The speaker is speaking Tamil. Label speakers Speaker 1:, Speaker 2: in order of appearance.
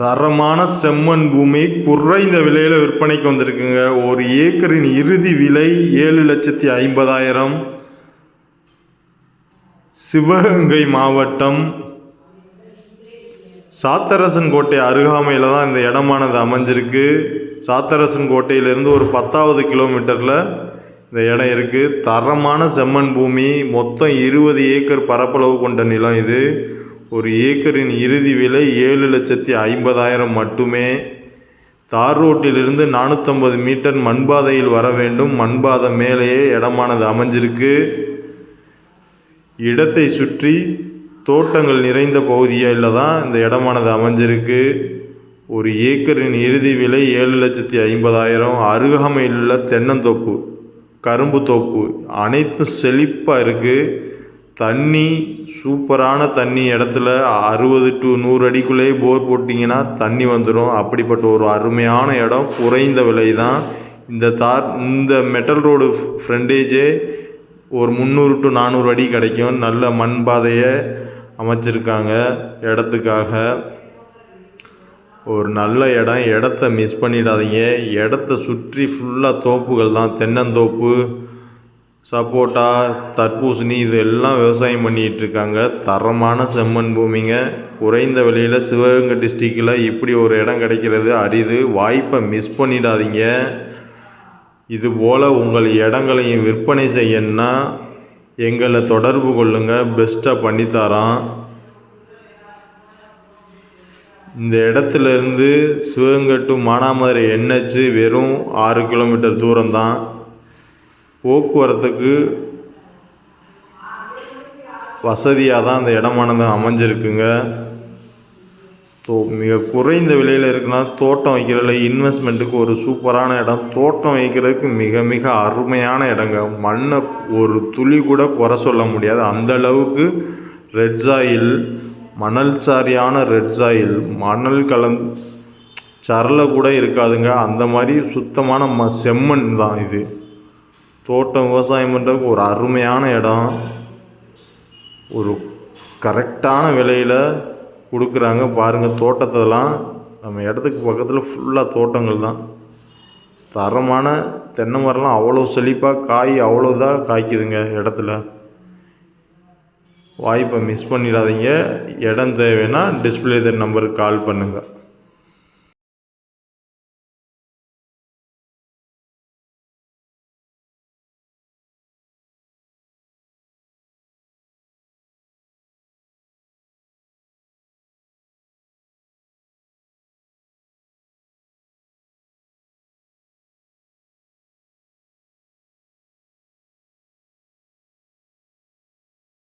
Speaker 1: தரமான செம்மண் பூமி குறைந்த விலையில் விற்பனைக்கு வந்திருக்குங்க. ஒரு ஏக்கரின் இறுதி விலை ஏழு லட்சத்தி ஐம்பதாயிரம். சிவகங்கை மாவட்டம் சாத்தரசன் கோட்டை அருகாமையில் தான் இந்த இடமானது அமைஞ்சிருக்கு. சாத்தரசன் கோட்டையிலேருந்து ஒரு பத்தாவது கிலோமீட்டரில் இந்த இடம் இருக்குது தரமான செம்மண் பூமி மொத்தம் இருபது ஏக்கர் பரப்பளவு கொண்ட நிலம் இது. ஒரு ஏக்கரின் இறுதி விலை ஏழு லட்சத்தி ஐம்பதாயிரம் மட்டுமே. தார் ரோட்டிலிருந்து நானூற்றம்பது மீட்டர் மண்பாதையில் வர வேண்டும். மண்பாதை மேலேயே இடமானது அமைஞ்சிருக்கு. இடத்தை சுற்றி தோட்டங்கள் நிறைந்த பகுதியில் தான் இந்த இடமானது அமைஞ்சிருக்கு. ஒரு ஏக்கரின் இறுதி விலை ஏழு லட்சத்தி ஐம்பதாயிரம். அருகாமையில் உள்ள தென்னந்தோப்பு கரும்பு தோப்பு அனைத்தும் செழிப்பாக இருக்குது தண்ணி சூப்பரான தண்ணி. இடத்துல அறுபது டு நூறு அடிக்குள்ளேயே போர் போட்டிங்கன்னா தண்ணி வந்துடும் அப்படிப்பட்ட ஒரு அருமையான இடம் குறைந்த விலை தான். இந்த தார் இந்த மெட்டல் ரோடு ஃப்ரண்டேஜே ஒரு முந்நூறு டு நானூறு அடி கிடைக்கும். நல்ல மண் பாதையை அமைச்சிருக்காங்க இடத்துக்காக. ஒரு நல்ல இடம். இடத்த மிஸ் பண்ணிடாதீங்க. இடத்த சுற்றி ஃபுல்லாக தோப்புகள் தான். தென்னந்தோப்பு சப்போட்டா தர்பூசணி இது எல்லாம் விவசாயம் பண்ணிகிட்டு இருக்காங்க. தரமான செம்மண் பூமிங்க. குறைந்த விலையில் சிவகங்கை டிஸ்ட்ரிக்டில் இப்படி ஒரு இடம் கிடைக்கிறது அரிது. வாய்ப்பை மிஸ் பண்ணிடாதீங்க. இதுபோல் உங்கள் இடங்களையும் விற்பனை செய்யணுன்னா எங்களை தொடர்பு கொள்ளுங்கள் பெஸ்ட்டாக பண்ணித்தரோம் இந்த இடத்துல இருந்து சிவகங்கை டு மானாமதுரை எண்ணச்சு வெறும் ஆறு கிலோமீட்டர் தூரம்தான். போக்குவரத்துக்கு வசதியாக தான் அந்த இடமானது அமைஞ்சிருக்குங்க. தோ மிக குறைந்த விலையில் இருக்குன்னா தோட்டம் வைக்கிறதுல இன்வெஸ்ட்மெண்ட்டுக்கு ஒரு சூப்பரான இடம். தோட்டம் வைக்கிறதுக்கு மிக மிக அருமையான இடங்க. மண்ணை ஒரு துளி கூட குறை சொல்ல முடியாது. அந்த அளவுக்கு ரெட் சாயில் மணல் சாரியான ரெட் சாயில் மணல் கலந் சரளை கூட இருக்காதுங்க. அந்த மாதிரி சுத்தமான ம செம்மண் தான் இது. தோட்டம் விவசாயம் பண்ணுறதுக்கு ஒரு அருமையான இடம். ஒரு கரெக்டான விலையில் கொடுக்குறாங்க. பாருங்கள் தோட்டத்தெல்லாம் நம்ம இடத்துக்கு பக்கத்தில் ஃபுல்லாக தோட்டங்கள் தான். தரமான தென்னை மரம்லாம் அவ்வளோ செழிப்பாக காய் அவ்வளோ காய்க்குதுங்க இடத்துல. வாய்ப்பை மிஸ் பண்ணிடாதீங்க. இடம் தேவைன்னா டிஸ்பிளே நம்பருக்கு கால் பண்ணுங்கள்